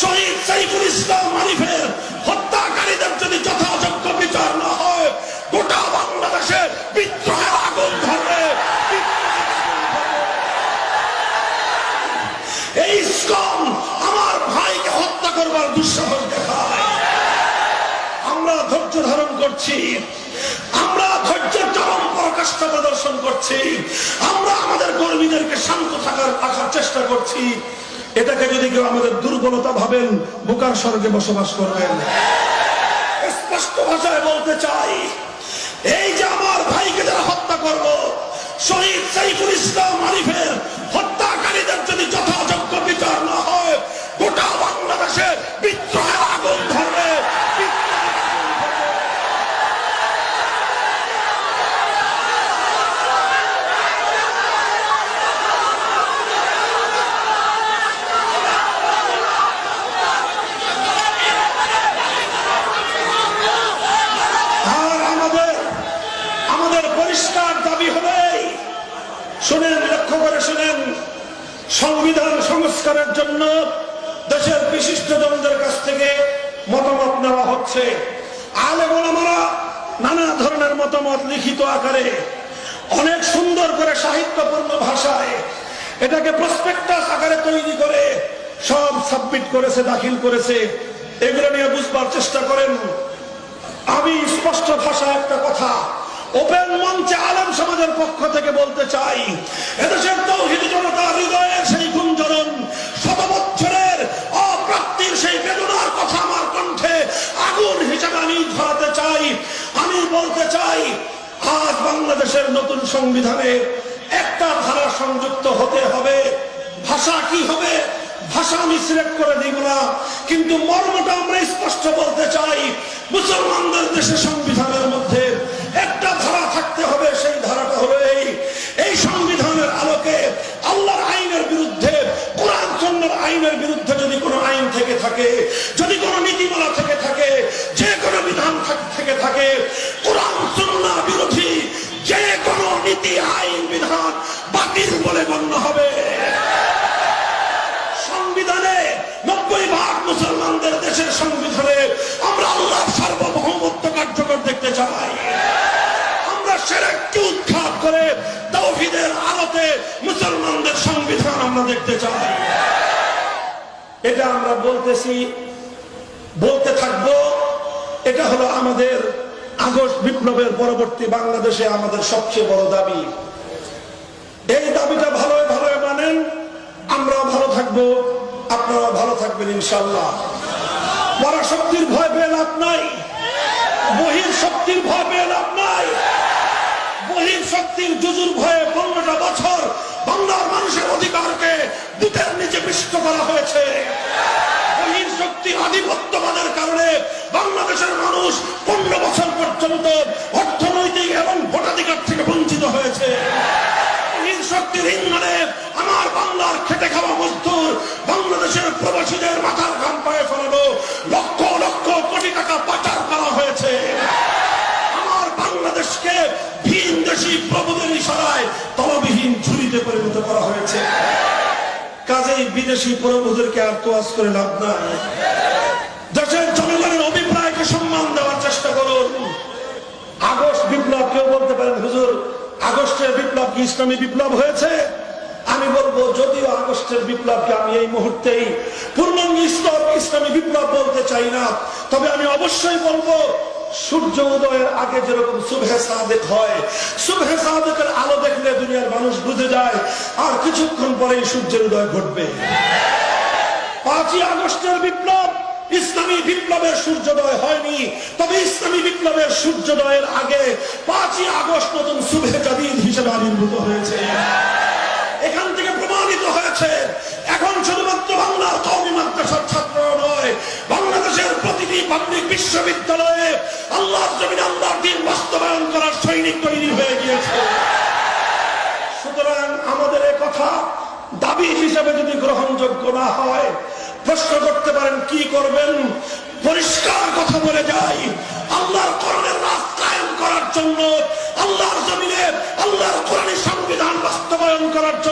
শহীদ সাইফুল ইসলাম আরিফের হত্যাকারীদের যদি যথাযোগ্য বিচার না হয়, গোটা বাংলাদেশে বিদ্রোহের আগুন ধরবে। এই ইসকন আমার ভাইকে হত্যা করবার দুঃসাহস দেখায়। আমরা ধৈর্য ধারণ করছি। আমরা ধৈর্যের চরম পরাকাষ্ঠা প্রদর্শন করছি। আমরা আমাদের কর্মীদেরকে শান্ত থাকার রাখার চেষ্টা করছি। এটাকে যদি কেউ আমাদের দুর্বলতা ভাবেন, বোকার স্বর্গে বসবাস করবেন। স্পষ্ট ভাষায় বলতে চাই, এই যে আমার ভাইকে যারা হত্যা করব শহীদ সাইফুল ইসলাম আরিফের হত্যাকারীদের যদি যথাযোগ্য বিচার না হয়, গোটা বাংলাদেশে বিদ্রোহের আমাদের পরিষ্কার দাবি হবে। শুনেন, লক্ষ্য করে শুনেন, সংবিধান সংস্কারের জন্য দেশের বিশিষ্ট জনদের কাছ থেকে মতামত নেওয়া হচ্ছে। আলে নানা ধরনের মতামত লিখিত আকারে, অনেক সুন্দর করে সাহিত্যপূর্ণ ভাষায় এটাকে প্রসপেক্টাস আকারে তৈরি করে সব সাবমিট করেছে, দাখিল করেছে। এগুলো নিয়ে বুঝবার চেষ্টা করেন। আমি স্পষ্ট ভাষা একটা কথা ওপেন মঞ্চে আলেম সমাজের পক্ষ থেকে বলতে চাই, এদেশের তৌহিদ জনতা হৃদয়ের সেই গুঞ্জরণ, শত বছরের অপ্রাপ্তির সেই বেদনার কথা আমার কণ্ঠে আগুন হিসেবে আমি ধরাতে চাই। আমি বলতে চাই, আজ বাংলাদেশের নতুন সংবিধানে একটা ধারা সংযুক্ত হতে হবে। ভাষা কি হবে? ভাষা আমি সিলেক্ট করে দিব না। কিন্তু মর্মটা আমরা স্পষ্ট বলতে চাই, মুসলমানদের দেশে সংবিধানের মধ্যে থাকতে হবে সেই আলোতে মুসলমানদের সংবিধান আমরা দেখতে চাই। এটা আমরা বলতেছি, বলতে থাকব, এটা হলো আমাদের আগস্ট বিপ্লবের পরবর্তী বাংলাদেশে আমাদের সবচেয়ে বড় দাবি। এই দাবিটা ভালোই ভালোই মানেন, আমরাও ভালো থাকব আপনারা ভালো থাকবেন ইনশাল্লাহ পরাশক্তির ভয় পেয়ে লাভ নাই বহির শক্তির ভয় পেয়ে লাভ নাই। বহির শক্তির জুজুর ভয়ে পনেরোটা বছর বাংলার মানুষের অধিকারকে বুকের নিচে পিষ্ট করা হয়েছে। শক্তির আধিপত্যবাদের কারণে বাংলাদেশের মানুষ পনেরো বছর পর্যন্ত অর্থনৈতিক এবং ভোটাধিকার থেকে বঞ্চিত হয়েছে। শক্তির ইন্ধনে আমার বাংলার খেটে খাওয়া মজদুর বাংলাদেশের প্রবাসীদের মাথার ঘাম পায়ে ফেলানো লক্ষ লক্ষ কোটি টাকা পাচার করা হয়েছে। বাংলাদেশকে ভিন দেশি প্রভুদের ইশারায় তলবিহীন ঝুড়িতে পরিণত করা হয়েছে। কাজেই বিদেশি প্রভুদেরকে আর তোয়াজ করে লাভ নাই। দেশের জনগণের অভিপ্রায়কে সম্মান দেওয়ার চেষ্টা করুন। আগস্ট বিপ্লব, কেউ বলতে পারেন, হুজুর, আগস্টের বিপ্লব কি ইসলামী বিপ্লব হয়েছে? আমি বলব, যদিও আগস্টের বিপ্লবকে আমি এই মুহূর্তেই পূর্ণাঙ্গ ইসলাম ইসলামী বিপ্লব বলতে চাই না, তবে আমি অবশ্যই বলব সূর্য উদয়ের আগে যেরকম সুবহে সাদেক হয়, সুবহে সাদেকের আলো দেখলে দুনিয়ার মানুষ বুঝে যায়, আর কিছুক্ষণ পরেই সূর্যের উদয় ঘটবে। পাঁচই আগস্টের বিপ্লব, ইসলামী বিপ্লবের সূর্যোদয় হয়নি। তবে ইসলামী বিপ্লবের সূর্যোদয়ের আগে পাঁচই আগস্ট নতুন শুভে জাদিদ হিসেবে আবির্ভূত হয়েছে। এখান থেকে প্রমাণিত হয়েছে, এখন শুধুমাত্র বাংলার কৌমি মাদ্রাসার ছাত্র নয়, বাংলাদেশের প্রতিটি পাবলিক বিশ্ববিদ্যালয়ে আল্লাহ জমিন, আল্লাহর দিন বাস্তবায়ন করার সৈনিক তৈরি হয়ে গিয়েছে। সুতরাং আমাদের কথা দাবি হিসেবে যদি গ্রহণযোগ্য না হয়, প্রশ্ন করতে পারেন, কি করবেন? পরিষ্কার কথা বলে যাই, আল্লাহর কোরআনের রাত কায়েম করার জন্য, আল্লাহর জমিনে, আল্লাহর কোরআনের সংবিধান বাস্তবায়ন করার জন্য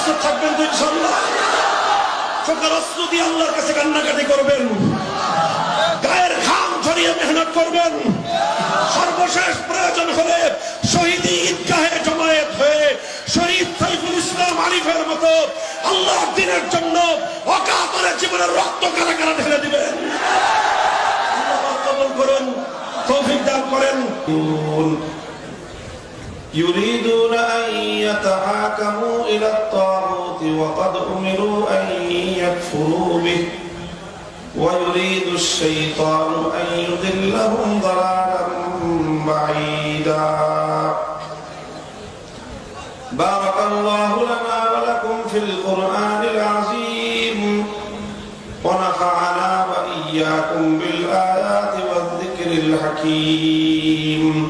হ্যাঁ থাকবেন তো ইনশাল্লাহ আল্লাহর কাছে কান্নাকাটি করবেন। গায়ের ঘাম ঝরিয়ে মেহনত করবেন। সর্বশেষ প্রয়োজন হলে শহীদ ঈদগাহে জমায়েত হয়ে শহীদ সাইফুল ইসলাম আরিফের মতো আল্লাহর দিনের জন্য অকাতরে জীবনের রক্ত কারা কারা ঢেলে দিবেন। আল্লাহ কবুল করুন, তৌফিক দান করেন। يريدون أن يتحاكموا إلى الطاغوت وقد أمروا أن يكفروا به. ويريد الشيطان أن يضلهم ضلالا بعيدا. بارك الله لنا ولكم في القرآن العظيم. ونفعنا وإياكم بالآيات والذكر الحكيم.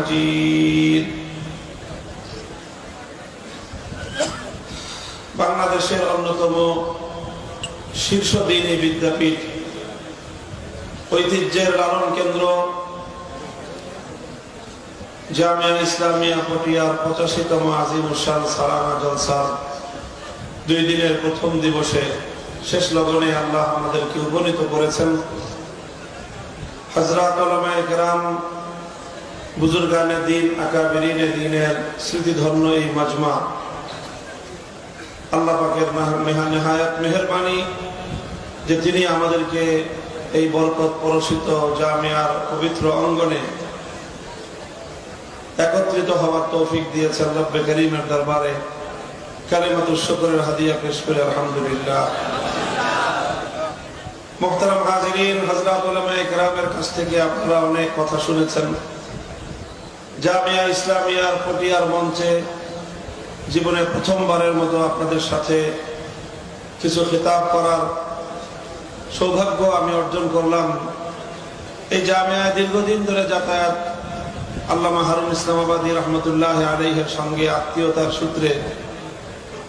مجيد বাংলাদেশের অন্যতম শীর্ষ দিনী বিদ্যাপীঠ ঐতিহ্যের লালন কেন্দ্র জামিয়া ইসলামিয়া পটিয়ার পঁচাশিতম আজিম উসান সালামা জলসার দুই দিনের প্রথম দিবসে শেষ লগনে আল্লাহ আমাদেরকে উপনীত করেছেন হজরত কেরাম বুজুর্গানে দিন, আকাবিরিনে দিনের এই মাজমা। আল্লাহ পাকের নেহায়াত মেহরবানি যে তিনি আমাদেরকে এই বরকত পরশিত জামিয়ার পবিত্র অঙ্গনে একত্রিত হওয়ার তৌফিক দিয়েছেন রব্বে করিমের দরবারে। কালিমাতুর শুকরের হাদিয়া পেশ করে আলহামদুলিল্লাহ। মোহতারাম হাজিরিন হজরত কাছ থেকে আপনারা অনেক কথা শুনেছেন। জামিয়া ইসলামিয়ার পটিয়ার মঞ্চে জীবনে প্রথমবারের মতো আপনাদের সাথে কিছু খেতাব করার সৌভাগ্য আমি অর্জন করলাম। এই জামিয়ায় দীর্ঘদিন ধরে যাতায়াত আল্লামা হারুন ইসলামাবাদী রহমতুল্লাহ আলাইহের সঙ্গে আত্মীয়তার সূত্রে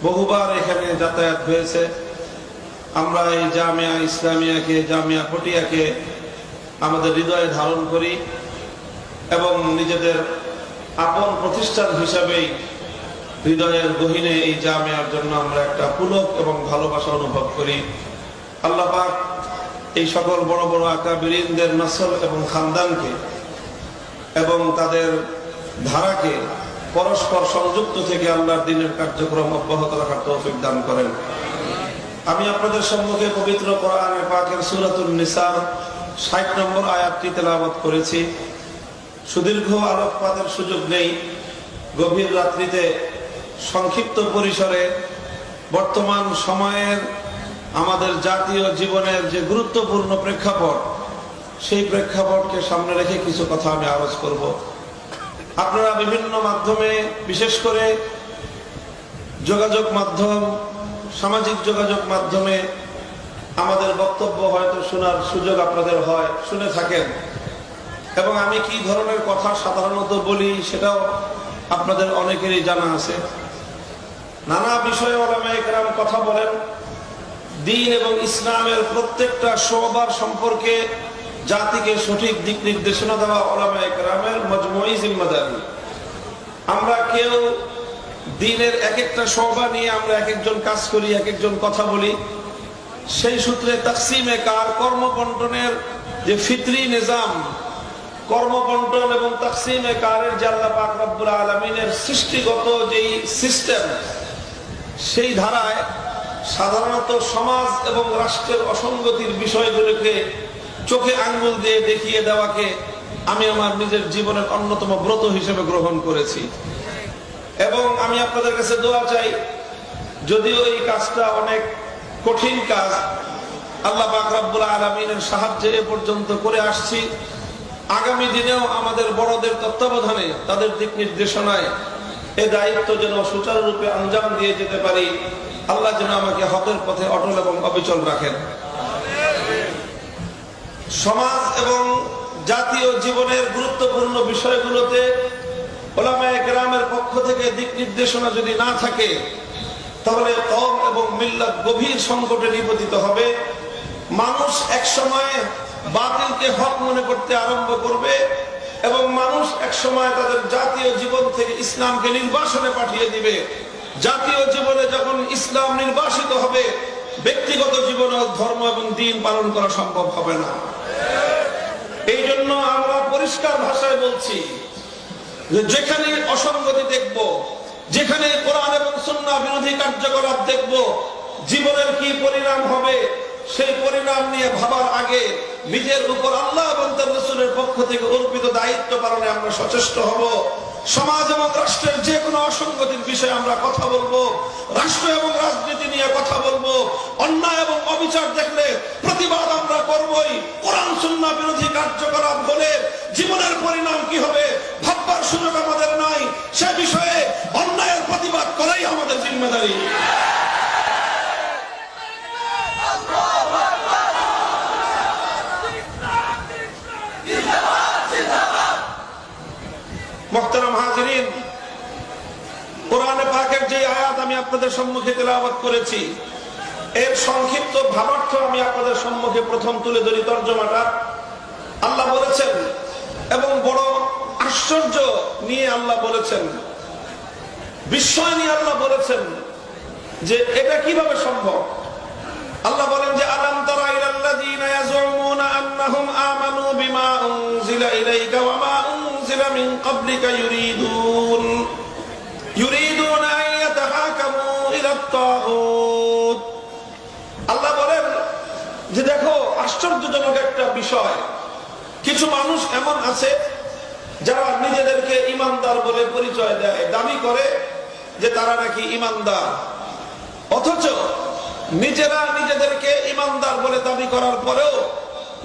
বহুবার এখানে যাতায়াত হয়েছে। আমরা এই জামিয়া ইসলামিয়াকে, জামিয়া পটিয়াকে আমাদের হৃদয়ে ধারণ করি এবং নিজেদের আপন প্রতিষ্ঠান হিসাবেই হৃদয়ের গহীনে এই জামিয়ার জন্য আমরা একটা পুলক এবং ভালোবাসা অনুভব করি। আল্লাহ পাক এই সকল বড় বড় আকাবিরিনদের নসল এবং খানদানকে এবং তাদের ধারাকে পরস্পর সংযুক্ত থেকে আল্লাহর দিনের কার্যক্রম অব্যাহত রাখার তৌফিক দান করেন। আমি আপনাদের সম্মুখে পবিত্র কোরআনে পাকের সুরাতুল নিসার ষাট নম্বর আয়াতটি তেলাওয়াত করেছি। সুদীর্ঘ আলোকপাতের সুযোগ নেই। গভীর রাত্রিতে সংক্ষিপ্ত পরিসরে বর্তমান সময়ের আমাদের জাতীয় জীবনের যে গুরুত্বপূর্ণ প্রেক্ষাপট, সেই প্রেক্ষাপটকে সামনে রেখে কিছু কথা আমি আলোচ করব। আপনারা বিভিন্ন মাধ্যমে, বিশেষ করে যোগাযোগ মাধ্যম, সামাজিক যোগাযোগ মাধ্যমে আমাদের বক্তব্য হয়তো শোনার সুযোগ আপনাদের হয়, শুনে থাকেন। এবং আমি কি ধরনের কথা সাধারণত বলি সেটাও আপনাদের অনেকেরই জানা আছে। নানা বিষয়ে ওলামাইকরাম কথা বলেন। দিন এবং ইসলামের প্রত্যেকটা শোবার সম্পর্কে জাতিকে সঠিক দিক নির্দেশনা দেওয়া ওলামাইকরামের মজমুই জিম্মাদারি। আমরা কেউ দিনের এক একটা সভা নিয়ে আমরা এক একজন কাজ করি এক একজন কথা বলি। সেই সূত্রে তাকসিমে কার কর্মবন্টনের যে ফিতরি নিজাম কর্মবন্টন এবং তাকসিমে কারের আল্লাহ পাক রব্বুল আলমিনের সৃষ্টিগত যেই সিস্টেম, সেই ধারায় সাধারণত সমাজ এবং রাষ্ট্রের অসঙ্গতির বিষয়গুলোকে চোখে আঙ্গুল দিয়ে দেখিয়ে দেওয়াকে আমি আমার নিজের জীবনের অন্যতম ব্রত হিসেবে গ্রহণ করেছি। এবং আমি আপনাদের কাছে দোয়া চাই, যদিও এই কাজটা অনেক কঠিন কাজ, আল্লাহ পাক আলমিনের সাহায্যে এ পর্যন্ত করে আসছি। আগামী দিনেও আমাদের বড়দের তত্ত্বাবধানে, তাদের দিক নির্দেশনায় এ দায়িত্ব যেন সুচারুরূপে আঞ্জাম দিয়ে যেতে পারি। আল্লাহ যেন আমাকে হকের পথে অটল এবং অবিচল রাখেন। সমাজ এবং জাতীয় জীবনের গুরুত্বপূর্ণ বিষয়গুলোতে ওলামায়ে গ্রামের পক্ষ থেকে দিক নির্দেশনা যদি না থাকে, তাহলে কম এবং মিল্লাত গভীর সংকটে নিপতিত হবে। মানুষ একসময় বাতিলকে হক মনে করতে আরম্ভ করবে এবং মানুষ একসময় তাদের জাতীয় জীবন থেকে ইসলামকে নির্বাসনে পাঠিয়ে দিবে। জাতীয় জীবনে যখন ইসলাম নির্বাসিত হবে, ব্যক্তিগত জীবনে ধর্ম এবং দিন পালন করা সম্ভব হবে না। এই জন্য আমরা পরিষ্কার ভাষায় বলছি যেখানে অসঙ্গতি দেখব, যেখানে কোরআন এবং সুন্নাহ বিরোধী কার্যকলাপ দেখব, জীবনের কি পরিণাম হবে, সেই পরিণাম নিয়ে ভাবার আগে নিজের উপর আল্লাহ এবং তার রসুলের পক্ষ থেকে অর্পিত দায়িত্ব পালনে আমরা সচেষ্ট হব। সমাজ এবং রাষ্ট্রের যে কোনো অসঙ্গতির বিষয়ে আমরা কথা বলব। রাষ্ট্র এবং রাজনীতি নিয়ে কথা বলব। অন্যায় এবং অবিচার দেখলে প্রতিবাদ আমরা করবই। কোরআন, সুন্নাহ বিরোধী কার্যকলাপ হলে জীবনের পরিণাম কি হবে ভাববার সুযোগ আমাদের নাই। সে বিষয়ে অন্যায়ের প্রতিবাদ করাই আমাদের জিম্মেদারি। হাজিরিন, কোরআনে পাকের যে আয়াত আমি আপনাদের সম্মুখে তেলাওয়াত করেছি, এর সংক্ষিপ্ত ভাবার্থ আমি আপনাদের সম্মুখে প্রথম তুলে ধরি তর্জমাটা। আল্লাহ বলেছেন, এবং বড় আশ্চর্য নিয়ে আল্লাহ বলেছেন, বিস্ময় নিয়ে আল্লাহ বলেছেন যে এটা কীভাবে সম্ভব? আল্লাহ বলেন যে, আলাম তারা ইলাল্লাযীনা আন্নাহুম আমানু বিমা ইলাইকা ওয়া মা মিন ক্বাবলিকা ইউরিদুন ইউরিদুনা আন ইয়াতাহাকামু ইলা তাগুত আল্লাহ বলেন যে দেখো, আশ্চর্যজনক একটা বিষয়। কিছু মানুষ এমন আছে যারা নিজেদেরকে ইমানদার বলে পরিচয় দেয়, দাবি করে যে তারা নাকি ইমানদার। অথচ নিজেরা নিজেদেরকে ইমানদার বলে দাবি করার পরেও,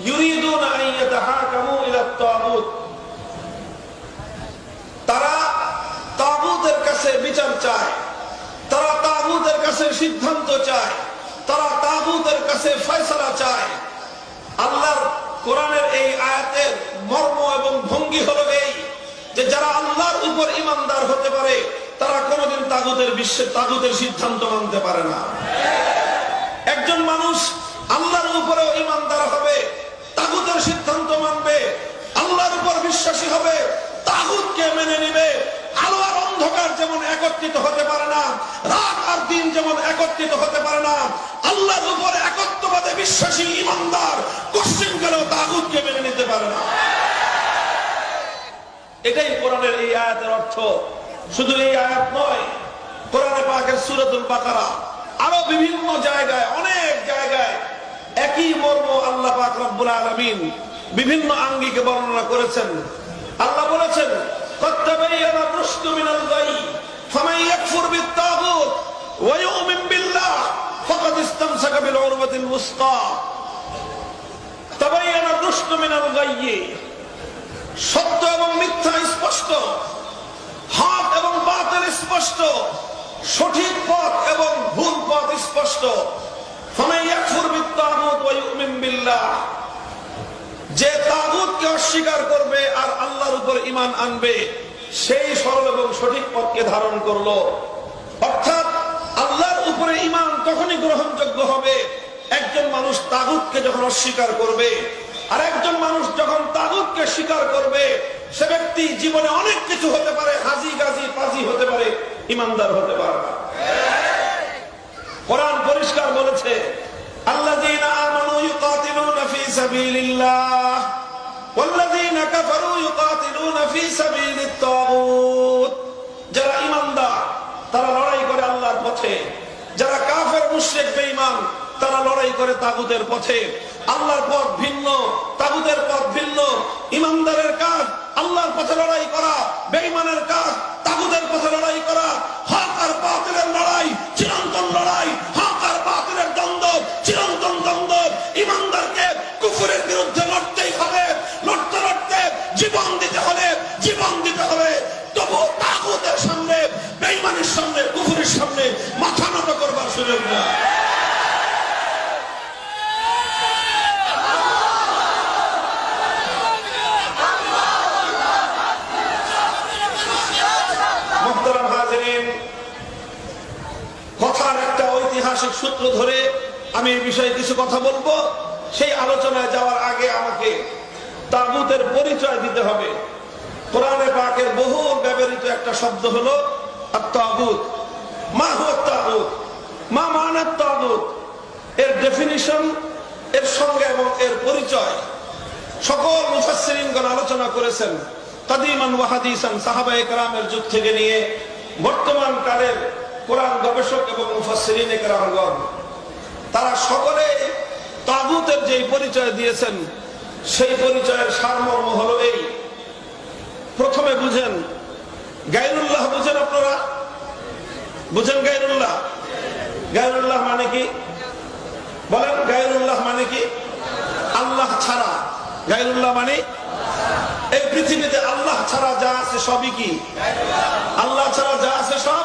ইউরিদুন আন ইয়াতাহাকামু ইলা তাগুত তারা তাগুতের কাছে বিচার চায়। তারা তাগুতের কাছে সিদ্ধান্ত চায়। তারা তাগুতের কাছে ফয়সালা চায়। আল্লাহর কোরআনের এই আয়াতের মর্ম এবং ভঙ্গি হলো এই যে যারা আল্লাহর উপর ইমানদার হতে পারে, তারা কোনোদিন তাগুদের বিশ্বে তাগুদের সিদ্ধান্ত মানতে পারে না। একজন মানুষ আল্লাহর উপরেও ইমানদার হবে তাগুদের সিদ্ধান্ত মানবে, আল্লাহর উপর বিশ্বাসী হবে তাগুতকে মেনে নিবে। আলো আর অন্ধকার যেমন একত্রিত হতে পারে না, রাত আর দিন যেমন একত্রিত হতে পারে না, আল্লাহর উপর একত্ববাদে বিশ্বাসী ইমানদার কশ্চিন গেলেও তাগুতকে মেনে নিতে পারে না। এটাই কোরআনের এই আয়াতের অর্থ। শুধু এই আয়াত নয়, কোরআনে পাকের সুরাতুল বাকারা আরও বিভিন্ন জায়গায়, অনেক জায়গায় একই মর্ম আল্লাহ পাক রব্বুল আলামিন বিভিন্ন আঙ্গিকে বর্ণনা করেছেন। আল্লাহ বলেছেন সত্য এবং মিথ্যা স্পষ্ট হাত এবং বাতিল স্পষ্ট, সঠিক পথ এবং ভুল পথ স্পষ্ট। ফামান ইয়াকফুর বিত-তাগুত বিল্লাহ। যে তাগুতকে অস্বীকার করবে আর আল্লাহর উপর ইমান আনবে, সেই সরল এবং সঠিক পথকে ধারণ করল। অর্থাৎ আল্লাহর উপরে ইমান তখনই গ্রহণযোগ্য হবে, একজন মানুষ তাগুতকে যখন অস্বীকার করবে, আর একজন মানুষ যখন তাগুতকে স্বীকার করবে, সে ব্যক্তি জীবনে অনেক কিছু হতে পারে, হাজি গাজি পাজি হতে পারে ইমানদার হতে পারে কোরআন পরিষ্কার বলেছে আল্লাহ সাবিলিল্লাহ والذين كفروا يقاتلون في سبيل الطاغوت যারা ইমানদার তারা লড়াই করে আল্লাহর পথে যারা কাফের মুশরিক বেঈমান তারা লড়াই করে তাগুতের পথে আল্লাহর পথ ভিন্ন তাগুতের পথ ভিন্ন ইমানদারের কাজ আল্লাহর পথে লড়াই করা বেঈমানের কাজ তাগুতের পথে লড়াই করা কথার একটা ঐতিহাসিক সূত্র ধরে আমি এই বিষয়ে কিছু কথা বলব। সেই আলোচনায় যাওয়ার আগে আমাকে তাগুতের পরিচয় দিতে হবে। কোরআনে পাকের বহু ব্যবহৃত একটা শব্দ হলো তাগুত মা হো তাগুত মা মানাত তাগুত এর ডেফিনিশন এর সঙ্গে এবং এর পরিচয় সকল মুফাসসিরিনগণ আলোচনা করেছেন। কাদিমান ওয়া হাদিসান সাহাবায়ে কেরামের যুগ থেকে নিয়ে বর্তমান কালের কোরআন গবেষক এবং মুফাসসিরিন কেরামগণ, তারা সকলে তাগুতের যে পরিচয় দিয়েছেন, সেই পরিচয়ের সারমর্ম হলো এই। প্রথমে বুঝেন গায়রুল্লাহ, বুঝেন আপনারা? বুঝেন গায়রুল্লাহ? গায়রুল্লাহ মানে কি? বলেন, গায়রুল্লাহ মানে কি? আল্লাহ ছাড়া। গায়রুল্লাহ মানে এই পৃথিবীতে আল্লাহ ছাড়া যা আছে সবই কি? আল্লাহ ছাড়া যা আছে সব?